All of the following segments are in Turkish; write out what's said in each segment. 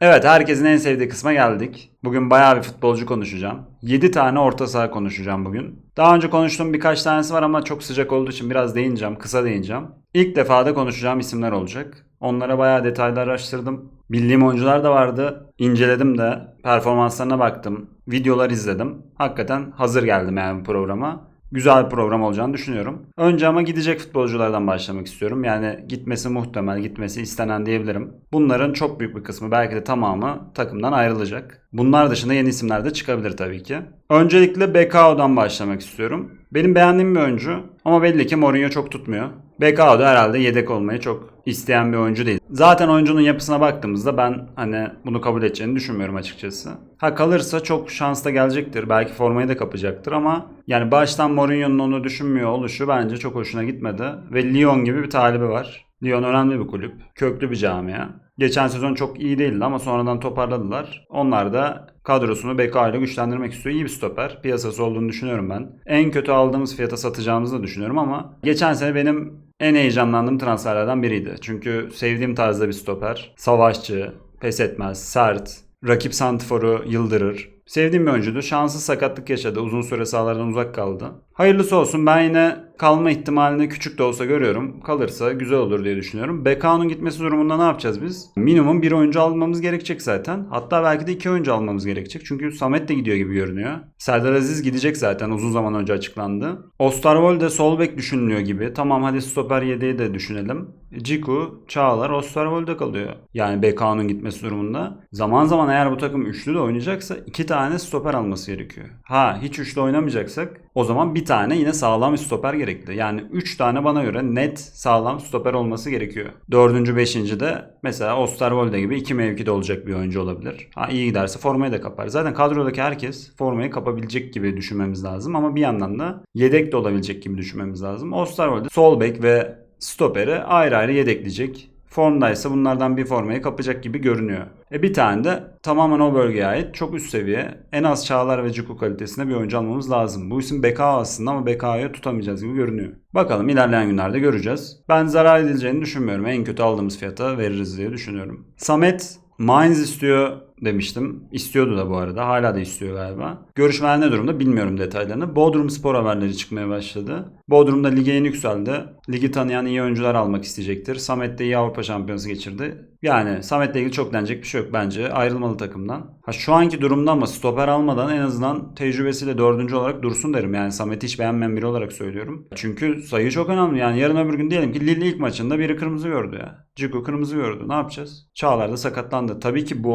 Evet herkesin en sevdiği kısma geldik. Bugün bayağı bir futbolcu konuşacağım. 7 tane orta saha konuşacağım bugün. Daha önce konuştuğum birkaç tanesi var ama çok sıcak olduğu için biraz değineceğim, kısa değineceğim. İlk defa da konuşacağım isimler olacak. Onlara bayağı detaylı araştırdım. Bildiğim oyuncular da vardı. İnceledim de, performanslarına baktım, videolar izledim. Hakikaten hazır geldim yani bu programa güzel bir program olacağını düşünüyorum. Önce ama gidecek futbolculardan başlamak istiyorum. Yani gitmesi muhtemel, gitmesi istenen diyebilirim. Bunların çok büyük bir kısmı belki de tamamı takımdan ayrılacak. Bunlar dışında yeni isimler de çıkabilir tabii ki. Öncelikle Bekao'dan başlamak istiyorum. Benim beğendiğim bir oyuncu ama belli ki Mourinho çok tutmuyor. Bekao da herhalde yedek olmayı çok isteyen bir oyuncu değil. Zaten oyuncunun yapısına baktığımızda ben hani bunu kabul edeceğini düşünmüyorum açıkçası. Ha kalırsa çok şansla gelecektir. Belki formayı da kapacaktır ama yani baştan Mourinho'nun onu düşünmüyor oluşu bence çok hoşuna gitmedi. Ve Lyon gibi bir talibi var. Lyon önemli bir kulüp. Köklü bir camia. Geçen sezon çok iyi değildi ama sonradan toparladılar. Onlar da kadrosunu Beka ile güçlendirmek istiyor. İyi bir stoper. Piyasası olduğunu düşünüyorum ben. En kötü aldığımız fiyata satacağımızı da düşünüyorum ama geçen sene benim en heyecanlandığım transferlerden biriydi. Çünkü sevdiğim tarzda bir stoper. Savaşçı, pes etmez, sert, rakip santiforu yıldırır. Sevdiğim bir oyuncuydu. Şanssız sakatlık yaşadı. Uzun süre sahalardan uzak kaldı. Hayırlısı olsun. Ben yine kalma ihtimalini küçük de olsa görüyorum. Kalırsa güzel olur diye düşünüyorum. Bekao'nun gitmesi durumunda ne yapacağız biz? Minimum bir oyuncu almamız gerekecek zaten. Hatta belki de iki oyuncu almamız gerekecek. Çünkü Samet de gidiyor gibi görünüyor. Serdar Aziz gidecek zaten uzun zaman önce açıklandı. Osterwolde sol bek düşünülüyor gibi. Tamam hadi stoper yedeği de düşünelim. Ciku, Çağlar, Osterwolde kalıyor. Yani Bekao'nun gitmesi durumunda. Zaman zaman eğer bu takım üçlü de oynayacaksa iki tane stoper alması gerekiyor. Ha hiç üçlü oynamayacaksak o zaman bir tane yine sağlam stoper gerekli. Yani 3 tane bana göre net sağlam stoper olması gerekiyor. 4. 5. de mesela Osterwolde gibi iki mevkide olacak bir oyuncu olabilir. Ha iyi giderse formayı da kapar. Zaten kadrodaki herkes formayı kapabilecek gibi düşünmemiz lazım ama bir yandan da yedek de olabilecek gibi düşünmemiz lazım. Osterwolde sol bek ve stoperi ayrı ayrı yedekleyecek. Formdaysa bunlardan bir formayı kapacak gibi görünüyor. E bir tane de tamamen o bölgeye ait çok üst seviye en az Çağlar ve Ciku kalitesinde bir oyuncu almamız lazım. Bu isim Bekao aslında ama Bekao'yu tutamayacağız gibi görünüyor. Bakalım ilerleyen günlerde göreceğiz. Ben zarar edileceğini düşünmüyorum. En kötü aldığımız fiyata veririz diye düşünüyorum. Samet Mainz istiyor demiştim. İstiyordu da bu arada. Hala da istiyor galiba. Görüşmeler ne durumda bilmiyorum detaylarını. Bodrum spor haberleri çıkmaya başladı. Bodrum'da lige yeni yükseldi. Ligi tanıyan iyi oyuncular almak isteyecektir. Samet de iyi Avrupa şampiyonası geçirdi. Yani Samet'le ilgili çok denecek bir şey yok bence. Ayrılmalı takımdan. Ha şu anki durumda ama stoper almadan en azından tecrübesiyle dördüncü olarak dursun derim. Yani Samet'i hiç beğenmeyen biri olarak söylüyorum. Çünkü sayı çok önemli. Yani yarın öbür gün diyelim ki Lille ilk maçında biri kırmızı gördü ya. Ciku kırmızı gördü. Ne yapacağız? Çağlar da sakatlandı. Tabii ki bu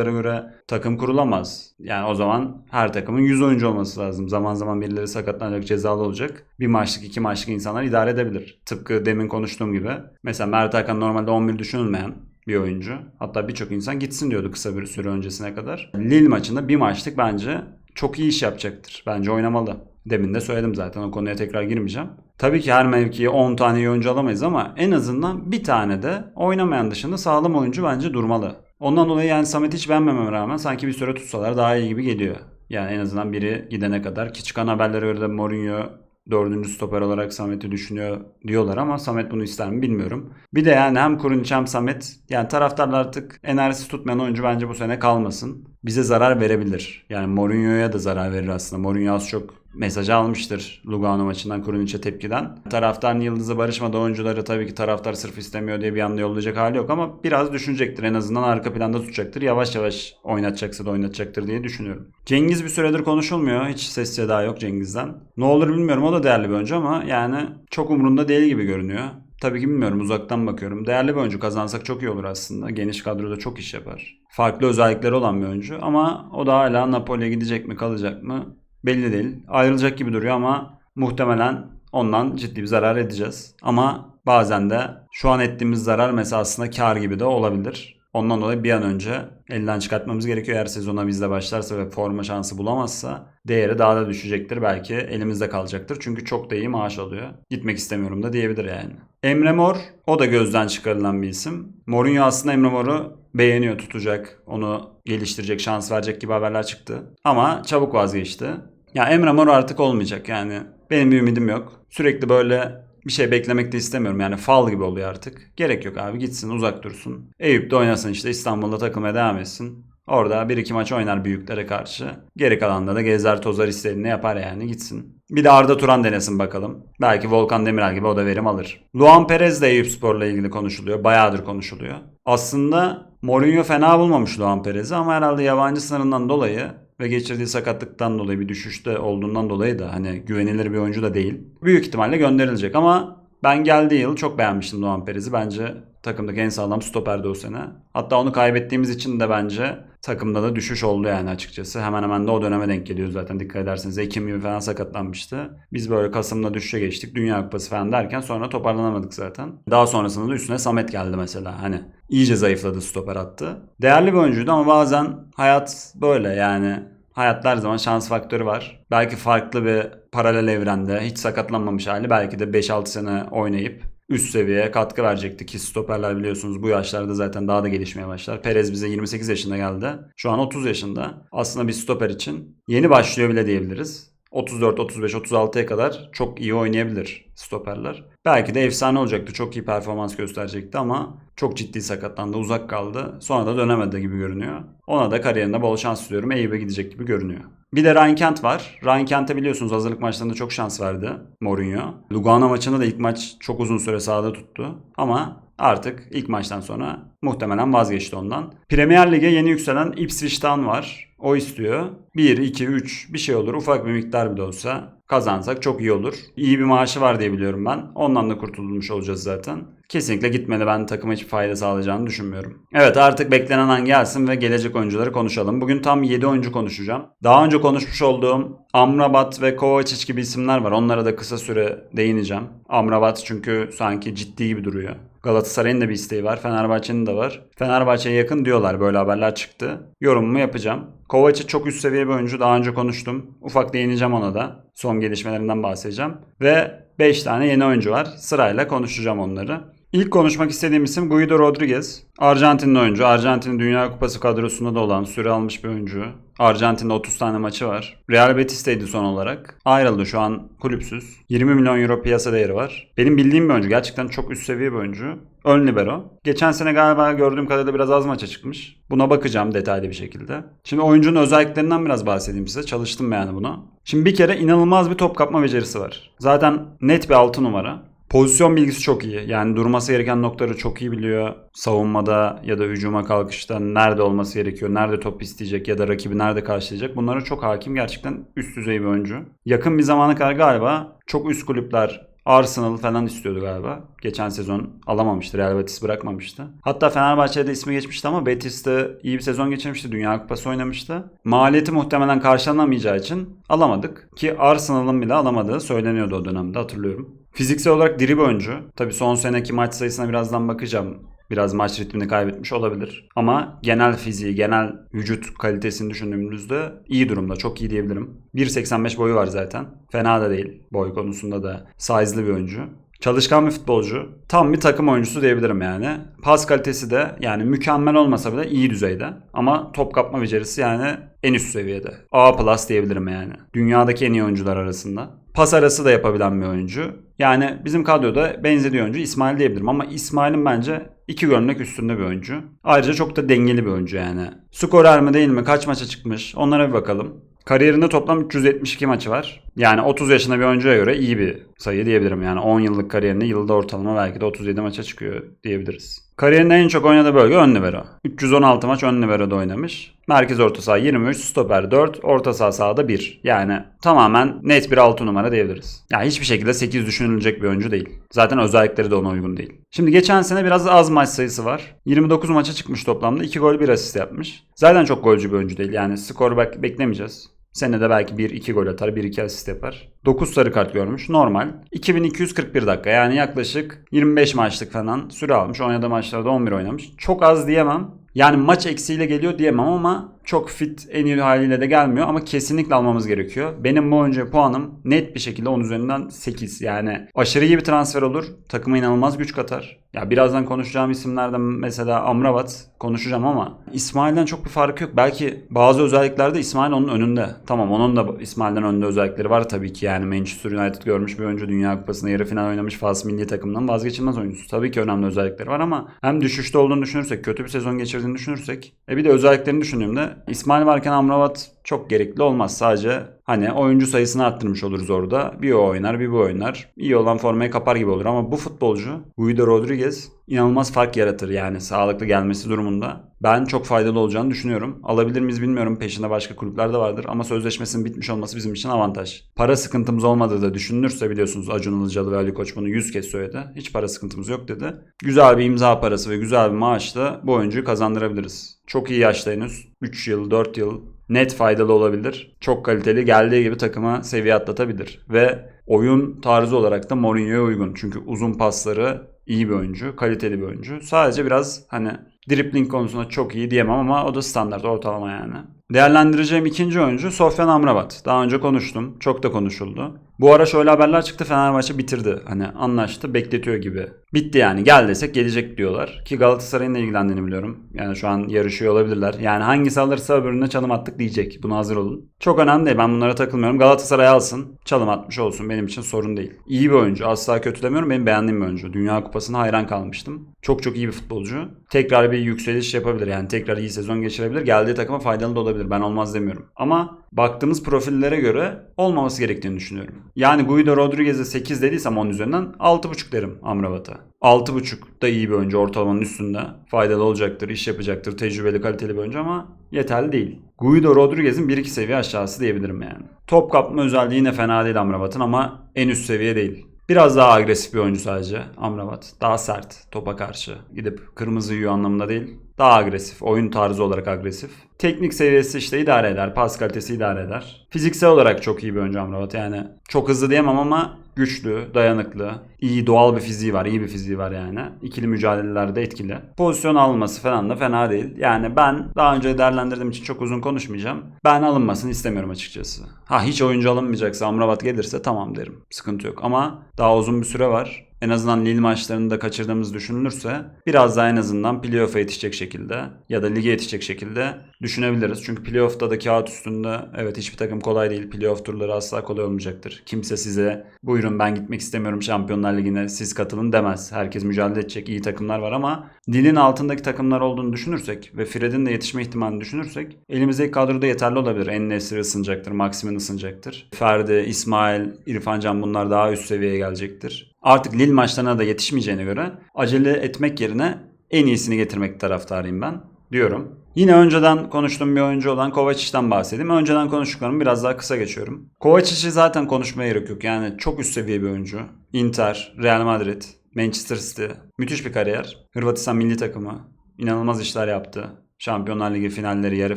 olasılıklara göre takım kurulamaz. Yani o zaman her takımın 100 oyuncu olması lazım. Zaman zaman birileri sakatlanacak, cezalı olacak. Bir maçlık, iki maçlık insanlar idare edebilir. Tıpkı demin konuştuğum gibi. Mesela Mert Hakan normalde 11 düşünülmeyen bir oyuncu. Hatta birçok insan gitsin diyordu kısa bir süre öncesine kadar. Lille maçında bir maçlık bence çok iyi iş yapacaktır. Bence oynamalı. Demin de söyledim zaten o konuya tekrar girmeyeceğim. Tabii ki her mevkiye 10 tane iyi oyuncu alamayız ama en azından bir tane de oynamayan dışında sağlam oyuncu bence durmalı. Ondan dolayı yani Samet hiç beğenmememe rağmen sanki bir süre tutsalar daha iyi gibi geliyor. Yani en azından biri gidene kadar ki çıkan haberlere göre de Mourinho dördüncü stoper olarak Samet'i düşünüyor diyorlar ama Samet bunu ister mi bilmiyorum. Bir de yani hem Kurunic hem Samet yani taraftarlar artık enerjisi tutmayan oyuncu bence bu sene kalmasın. Bize zarar verebilir. Yani Mourinho'ya da zarar verir aslında. Mourinho az çok mesajı almıştır Lugano maçından Kurunic'e tepkiden. Taraftarın yıldızı barışmadı oyuncuları tabii ki taraftar sırf istemiyor diye bir anda yollayacak hali yok ama biraz düşünecektir. En azından arka planda tutacaktır. Yavaş yavaş oynatacaksa da oynatacaktır diye düşünüyorum. Cengiz bir süredir konuşulmuyor. Hiç ses seda yok Cengiz'den. Ne olur bilmiyorum o da değerli bir oyuncu ama yani çok umurunda değil gibi görünüyor. Tabii ki bilmiyorum uzaktan bakıyorum. Değerli bir oyuncu kazansak çok iyi olur aslında. Geniş kadroda çok iş yapar. Farklı özellikleri olan bir oyuncu ama o da hala Napoli'ye gidecek mi kalacak mı belli değil. Ayrılacak gibi duruyor ama muhtemelen ondan ciddi bir zarar edeceğiz. Ama bazen de şu an ettiğimiz zarar mesela aslında kar gibi de olabilir. Ondan dolayı bir an önce elden çıkartmamız gerekiyor. Eğer sezona bizde başlarsa ve forma şansı bulamazsa değeri daha da düşecektir. Belki elimizde kalacaktır. Çünkü çok da iyi maaş alıyor. Gitmek istemiyorum da diyebilir yani. Emre Mor o da gözden çıkarılan bir isim. Mourinho aslında Emre Mor'u beğeniyor, tutacak, onu geliştirecek, şans verecek gibi haberler çıktı. Ama çabuk vazgeçti. Ya Emre Mor artık olmayacak yani. Benim bir ümidim yok. Sürekli böyle bir şey beklemek de istemiyorum. Yani fal gibi oluyor artık. Gerek yok abi gitsin uzak dursun. Eyüp'te oynasın işte İstanbul'da takılmaya devam etsin. Orada bir iki maç oynar büyüklere karşı. Geri kalanda da gezer tozar istediğini yapar yani gitsin. Bir de Arda Turan denesin bakalım. Belki Volkan Demirel gibi o da verim alır. Luan Perez de Eyüp Spor'la ilgili konuşuluyor. Bayağıdır konuşuluyor. Aslında Mourinho fena bulmamış Luan Perez'i ama herhalde yabancı sınırından dolayı ve geçirdiği sakatlıktan dolayı bir düşüşte olduğundan dolayı da hani güvenilir bir oyuncu da değil. Büyük ihtimalle gönderilecek ama ben geldiği yıl çok beğenmiştim Luan Perez'i. Bence takımdaki en sağlam stoperdi o sene. Hatta onu kaybettiğimiz için de bence takımda da düşüş oldu yani açıkçası. Hemen hemen de o döneme denk geliyor zaten dikkat ederseniz. Ekim gibi falan sakatlanmıştı. Biz böyle Kasım'da düşüşe geçtik. Dünya Kupası falan derken sonra toparlanamadık zaten. Daha sonrasında da üstüne Samet geldi mesela. Hani iyice zayıfladı stoper attı. Değerli bir oyuncuydu ama bazen hayat böyle yani. Hayatta her zaman şans faktörü var. Belki farklı bir paralel evrende hiç sakatlanmamış hali belki de 5-6 sene oynayıp üst seviyeye katkı verecekti ki stoperler biliyorsunuz bu yaşlarda zaten daha da gelişmeye başlar. Perez bize 28 yaşında geldi. Şu an 30 yaşında. Aslında bir stoper için yeni başlıyor bile diyebiliriz. 34, 35, 36'ya kadar çok iyi oynayabilir stoperler. Belki de efsane olacaktı. Çok iyi performans gösterecekti ama çok ciddi sakatlandı. Uzak kaldı. Sonra da dönemedi gibi görünüyor. Ona da kariyerinde bol şans diliyorum. Eyüp'e gidecek gibi görünüyor. Bir de Ryan Kent var. Ryan Kent'e biliyorsunuz hazırlık maçlarında çok şans verdi Mourinho. Lugano maçında da ilk maç çok uzun süre sahada tuttu. Ama artık ilk maçtan sonra muhtemelen vazgeçti ondan. Premier Lig'e yeni yükselen Ipswich Town var. O istiyor. 1, 2, 3 bir şey olur. Ufak bir miktar bile olsa kazansak çok iyi olur. İyi bir maaşı var diye biliyorum ben. Ondan da kurtulmuş olacağız zaten. Kesinlikle gitmeli. Ben takıma hiçbir fayda sağlayacağını düşünmüyorum. Evet artık beklenen an gelsin ve gelecek oyuncuları konuşalım. Bugün tam 7 oyuncu konuşacağım. Daha önce konuşmuş olduğum Amrabat ve Kovacic gibi isimler var. Onlara da kısa süre değineceğim. Amrabat çünkü sanki ciddi gibi duruyor. Galatasaray'ın da bir isteği var. Fenerbahçe'nin de var. Fenerbahçe'ye yakın diyorlar böyle haberler çıktı. Yorumumu yapacağım. Kovacic çok üst seviye bir oyuncu. Daha önce konuştum. Ufak değineceğim ona da. Son gelişmelerinden bahsedeceğim. Ve 5 tane yeni oyuncu var. Sırayla konuşacağım onları. İlk konuşmak istediğim isim Guido Rodriguez. Arjantinli oyuncu. Arjantin Dünya Kupası kadrosunda da olan süre almış bir oyuncu. Arjantin'de 30 tane maçı var. Real Betis'teydi son olarak. Ayrıldı şu an kulüpsüz. 20 milyon euro piyasa değeri var. Benim bildiğim bir oyuncu. Gerçekten çok üst seviye bir oyuncu. Ön libero. Geçen sene galiba gördüğüm kadarıyla biraz az maça çıkmış. Buna bakacağım detaylı bir şekilde. Şimdi oyuncunun özelliklerinden biraz bahsedeyim size. Çalıştım yani bunu. Şimdi bir kere inanılmaz bir top kapma becerisi var. Zaten net bir 6 numara. Pozisyon bilgisi çok iyi. Yani durması gereken noktaları çok iyi biliyor. Savunmada ya da hücuma kalkışta nerede olması gerekiyor, nerede top isteyecek ya da rakibi nerede karşılayacak. Bunlara çok hakim. Gerçekten üst düzey bir oyuncu. Yakın bir zamana kadar galiba çok üst kulüpler Arsenal falan istiyordu galiba. Geçen sezon alamamıştı. Real Betis bırakmamıştı. Hatta Fenerbahçe'de ismi geçmişti ama Betis'te iyi bir sezon geçirmişti. Dünya Kupası oynamıştı. Maliyeti muhtemelen karşılanamayacağı için alamadık. Ki Arsenal'ın bile alamadığı söyleniyordu o dönemde hatırlıyorum. Fiziksel olarak diri bir oyuncu. Tabii son seneki maç sayısına birazdan bakacağım. Biraz maç ritmini kaybetmiş olabilir. Ama genel fiziği, genel vücut kalitesini düşündüğümüzde iyi durumda. Çok iyi diyebilirim. 1.85 boyu var zaten. Fena da değil. Boy konusunda da size'lı bir oyuncu. Çalışkan bir futbolcu. Tam bir takım oyuncusu diyebilirim yani. Pas kalitesi de yani mükemmel olmasa bile iyi düzeyde. Ama top kapma becerisi yani en üst seviyede. A plus diyebilirim yani. Dünyadaki en iyi oyuncular arasında. Pas arası da yapabilen bir oyuncu. Yani bizim kadroda benzediği oyuncu İsmail diyebilirim ama İsmail'in bence iki gömlek üstünde bir oyuncu. Ayrıca çok da dengeli bir oyuncu yani. Skorer mi değil mi? Kaç maça çıkmış? Onlara bir bakalım. Kariyerinde toplam 372 maçı var. Yani 30 yaşında bir oyuncuya göre iyi bir sayı diyebilirim. Yani 10 yıllık kariyerinde yılda ortalama belki de 37 maça çıkıyor diyebiliriz. Kariyerinde en çok oynadığı bölge ön libero. 316 maç ön libero'da oynamış. Merkez orta saha 23, stoper 4, orta saha sahada 1. Yani tamamen net bir 6 numara diyebiliriz. Yani hiçbir şekilde 8 düşünülecek bir oyuncu değil. Zaten özellikleri de ona uygun değil. Şimdi geçen sene biraz az maç sayısı var. 29 maça çıkmış toplamda. 2 gol 1 asist yapmış. Zaten çok golcü bir oyuncu değil. Yani skor bek beklemeyeceğiz. Senede belki 1-2 gol atar, 1-2 asist yapar. 9 sarı kart görmüş. Normal. 2241 dakika yani yaklaşık 25 maçlık falan süre almış. Oynadığı maçlarda 11 oynamış. Çok az diyemem. Yani maç eksiğiyle geliyor diyemem ama çok fit en iyi haliyle de gelmiyor ama kesinlikle almamız gerekiyor. Benim bu oyuncuya puanım net bir şekilde 10 üzerinden 8. Yani aşırı iyi bir transfer olur. Takıma inanılmaz güç katar. Ya birazdan konuşacağım isimlerden mesela Amrabat konuşacağım ama İsmail'den çok bir farkı yok. Belki bazı özelliklerde İsmail onun önünde. Tamam onun da İsmail'den önünde özellikleri var tabii ki yani Manchester United görmüş bir oyuncu Dünya Kupası'nda yarı final oynamış Fas milli takımından vazgeçilmez oyuncusu. Tabii ki önemli özellikleri var ama hem düşüşte olduğunu düşünürsek, kötü bir sezon geçirdiğini düşünürsek e bir de özelliklerini düşündüğümde İsmail varken Amrabat çok gerekli olmaz. Sadece hani oyuncu sayısını arttırmış oluruz orada. Bir o oynar bir bu oynar. İyi olan formayı kapar gibi olur ama bu futbolcu Guido Rodriguez inanılmaz fark yaratır yani sağlıklı gelmesi durumunda. Ben çok faydalı olacağını düşünüyorum. Alabilir miyiz bilmiyorum. Peşinde başka kulüpler de vardır. Ama sözleşmesinin bitmiş olması bizim için avantaj. Para sıkıntımız olmadığı da düşünülürse biliyorsunuz Acun Ilıcalı ve Ali Koç bunu 100 kez söyledi. Hiç para sıkıntımız yok dedi. Güzel bir imza parası ve güzel bir maaşla bu oyuncuyu kazandırabiliriz. Çok iyi yaşta henüz. 3 yıl, 4 yıl net faydalı olabilir. Çok kaliteli geldiği gibi takıma seviye atlatabilir. Ve oyun tarzı olarak da Mourinho'ya uygun. Çünkü uzun pasları iyi bir oyuncu, kaliteli bir oyuncu. Sadece biraz hani dribbling konusunda çok iyi diyemem ama o da standart ortalama yani. Değerlendireceğim ikinci oyuncu Sofyan Amrabat. Daha önce konuştum. Çok da konuşuldu. Bu ara şöyle haberler çıktı Fenerbahçe bitirdi. Hani anlaştı bekletiyor gibi. Bitti yani gel desek gelecek diyorlar. Ki Galatasaray'ın da ilgilendiğini biliyorum. Yani şu an yarışıyor olabilirler. Yani hangisi alırsa öbürüne çalım attık diyecek. Buna hazır olun. Çok önemli değil ben bunlara takılmıyorum. Galatasaray alsın çalım atmış olsun benim için sorun değil. İyi bir oyuncu asla kötü demiyorum. Benim beğendiğim bir oyuncu. Dünya Kupası'na hayran kalmıştım. Çok çok iyi bir futbolcu. Tekrar bir yükseliş yapabilir yani tekrar iyi sezon geçirebilir. Geldiği takıma faydalı da olabilir. Ben olmaz demiyorum. Ama baktığımız profillere göre olmaması gerektiğini düşünüyorum. Yani Guido Rodriguez'e 8 dediysem 10 üzerinden 6.5 derim Amrabat'a. 6.5 da iyi bir oyuncu ortalamanın üstünde. Faydalı olacaktır, iş yapacaktır, tecrübeli, kaliteli bir oyuncu ama yeterli değil. Guido Rodriguez'in 1-2 seviye aşağısı diyebilirim yani. Top kapma özelliği yine fena değil Amrabat'ın ama en üst seviye değil. Biraz daha agresif bir oyuncu sadece Amrabat. Daha sert topa karşı. Gidip kırmızı yiyor anlamında değil. Daha agresif. Oyun tarzı olarak agresif. Teknik seviyesi işte idare eder. Pas kalitesi idare eder. Fiziksel olarak çok iyi bir oyuncu Amrabat. Yani çok hızlı diyemem ama güçlü, dayanıklı, iyi doğal bir fiziği var, iyi bir fiziği var yani. İkili mücadelelerde etkili. Pozisyon alması falan da fena değil. Yani ben daha önce değerlendirdiğim için çok uzun konuşmayacağım. Ben alınmasını istemiyorum açıkçası. Ha hiç oyuncu alınmayacaksa Amrabat gelirse tamam derim. Sıkıntı yok ama daha uzun bir süre var en azından Lille maçlarını da kaçırdığımız düşünülürse biraz daha en azından playoff'a yetişecek şekilde ya da lige yetişecek şekilde düşünebiliriz. Çünkü playoff'ta da kağıt üstünde evet hiçbir takım kolay değil. Playoff turları asla kolay olmayacaktır. Kimse size buyurun ben gitmek istemiyorum Şampiyonlar Ligi'ne siz katılın demez. Herkes mücadele edecek iyi takımlar var ama Lille'in altındaki takımlar olduğunu düşünürsek ve Fred'in de yetişme ihtimalini düşünürsek elimizdeki kadroda yeterli olabilir. En Nesri ısınacaktır, Maximin ısınacaktır. Ferdi, İsmail, İrfan Can bunlar daha üst seviyeye gelecektir artık Lille maçlarına da yetişmeyeceğine göre acele etmek yerine en iyisini getirmek taraftarıyım ben diyorum. Yine önceden konuştuğum bir oyuncu olan Kovacic'den bahsedeyim. Önceden konuştuklarımı biraz daha kısa geçiyorum. Kovacic'i zaten konuşmaya gerek yok. Yani çok üst seviye bir oyuncu. Inter, Real Madrid, Manchester City. Müthiş bir kariyer. Hırvatistan milli takımı. İnanılmaz işler yaptı. Şampiyonlar Ligi finalleri, yarı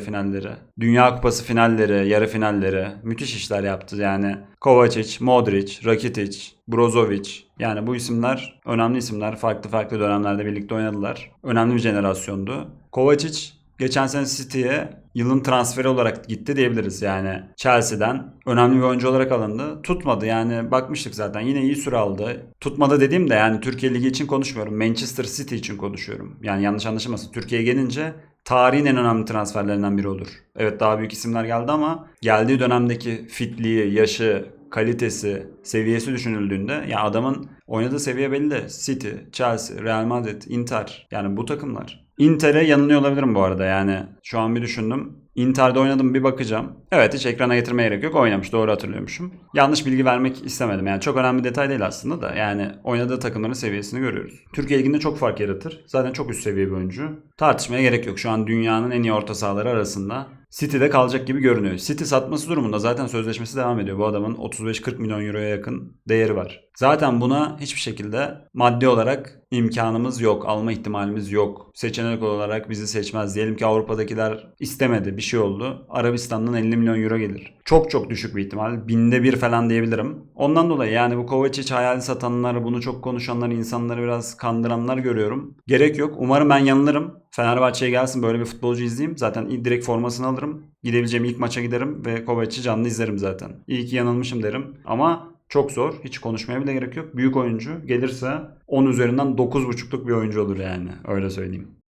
finalleri, Dünya Kupası finalleri, yarı finalleri müthiş işler yaptı. Yani Kovacic, Modric, Rakitic, Brozovic yani bu isimler önemli isimler. Farklı farklı dönemlerde birlikte oynadılar. Önemli bir jenerasyondu. Kovacic geçen sene City'ye yılın transferi olarak gitti diyebiliriz yani Chelsea'den önemli bir oyuncu olarak alındı. Tutmadı yani bakmıştık zaten yine iyi süre aldı. Tutmadı dediğim de yani Türkiye Ligi için konuşmuyorum. Manchester City için konuşuyorum. Yani yanlış anlaşılmasın. Türkiye'ye gelince tarihin en önemli transferlerinden biri olur. Evet daha büyük isimler geldi ama geldiği dönemdeki fitliği, yaşı, kalitesi, seviyesi düşünüldüğünde ya adamın oynadığı seviye belli. City, Chelsea, Real Madrid, Inter yani bu takımlar. Inter'e yanılıyor olabilirim bu arada yani şu an bir düşündüm. Inter'de oynadım bir bakacağım. Evet hiç ekrana getirmeye gerek yok. Oynamış doğru hatırlıyormuşum. Yanlış bilgi vermek istemedim. Yani çok önemli bir detay değil aslında da. Yani oynadığı takımların seviyesini görüyoruz. Türkiye Ligi'nde çok fark yaratır. Zaten çok üst seviye bir oyuncu. Tartışmaya gerek yok. Şu an dünyanın en iyi orta sahaları arasında. City'de kalacak gibi görünüyor. City satması durumunda zaten sözleşmesi devam ediyor. Bu adamın 35-40 milyon euroya yakın değeri var. Zaten buna hiçbir şekilde maddi olarak imkanımız yok. Alma ihtimalimiz yok. Seçenek olarak bizi seçmez. Diyelim ki Avrupa'dakiler istemedi. Bir şey oldu. Arabistan'dan 50 milyon euro gelir. Çok çok düşük bir ihtimal. Binde bir falan diyebilirim. Ondan dolayı yani bu Kovacic hayali satanlar, bunu çok konuşanlar, insanları biraz kandıranlar görüyorum. Gerek yok. Umarım ben yanılırım. Fenerbahçe'ye gelsin böyle bir futbolcu izleyeyim. Zaten direkt formasını alırım. Gidebileceğim ilk maça giderim ve Kovacic'i canlı izlerim zaten. İyi ki yanılmışım derim. Ama çok zor. Hiç konuşmaya bile gerek yok. Büyük oyuncu. Gelirse 10 üzerinden 9.5'luk bir oyuncu olur yani. Öyle söyleyeyim.